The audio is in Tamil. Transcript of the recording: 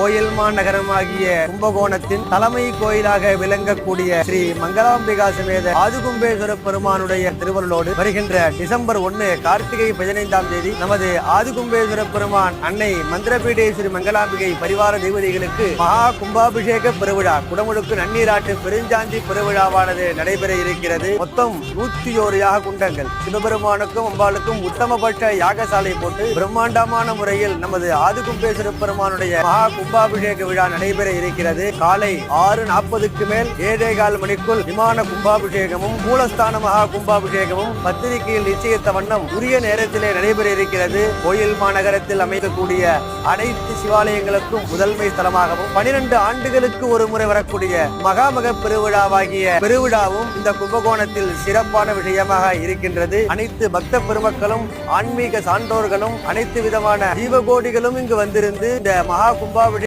கோயில் நகரமாகிய கும்பகோணத்தின் தலைமை கோயிலாக விளங்கக்கூடிய ஸ்ரீ மங்களாம்பிகா சமேத ஆதிகும்பேஸ்வர பெருமானுடைய திருவருளோடு வருகின்ற டிசம்பர் ஒன்னு கார்த்திகை பதினைந்தாம் தேதி நமது ஆதிகும்பேஸ்வர பெருமான் அன்னை மந்திரபீடேஸ்வரி மங்களாம்பிகை பரிவார தேவதைகளுக்கு மகா கும்பாபிஷேக பெருவிழா குடமுழுக்கு நன்னீராட்டு பெருஞ்சாந்தி பெருவிழாவானது நடைபெற இருக்கிறது. மொத்தம் நூத்தி ஒரு யாக குண்டங்கள் சிவபெருமானுக்கும் அம்பாளுக்கும் உத்தமபட்ச யாகசாலை போட்டு பிரம்மாண்டமான முறையில் நமது ஆதிகும்பேஸ்வர பெருமானுடைய மகா கும்பாபிஷேக விழா நடைபெற இருக்கிறது. காலை ஆறு நாற்பதுக்கு மேல் ஏழே கால் மணிக்குள் விமான கும்பாபிஷேகமும் மூலஸ்தான மகா கும்பாபிஷேகமும் பத்திரிகையில் நிச்சயித்த வண்ணம் உரிய நேரத்திலே நடைபெற இருக்கிறது. கோயில் மாநகரத்தில் அமைக்கக்கூடிய அனைத்து சிவாலயங்களுக்கும் முதன்மை ஸ்தலமாகவும் பனிரெண்டு ஆண்டுகளுக்கு ஒரு முறை வரக்கூடிய மகாமக பெருவிழாவாகிய பெருவிழாவும் இந்த கும்பகோணத்தில் சிறப்பான விஷயமாக இருக்கின்றது. அனைத்து பக்த பெருமக்களும் ஆன்மீக சான்றோர்களும் அனைத்து விதமான ஜீவகோடிகளும் இங்கு வந்திருந்து இந்த மகா கும்பாபிஷேக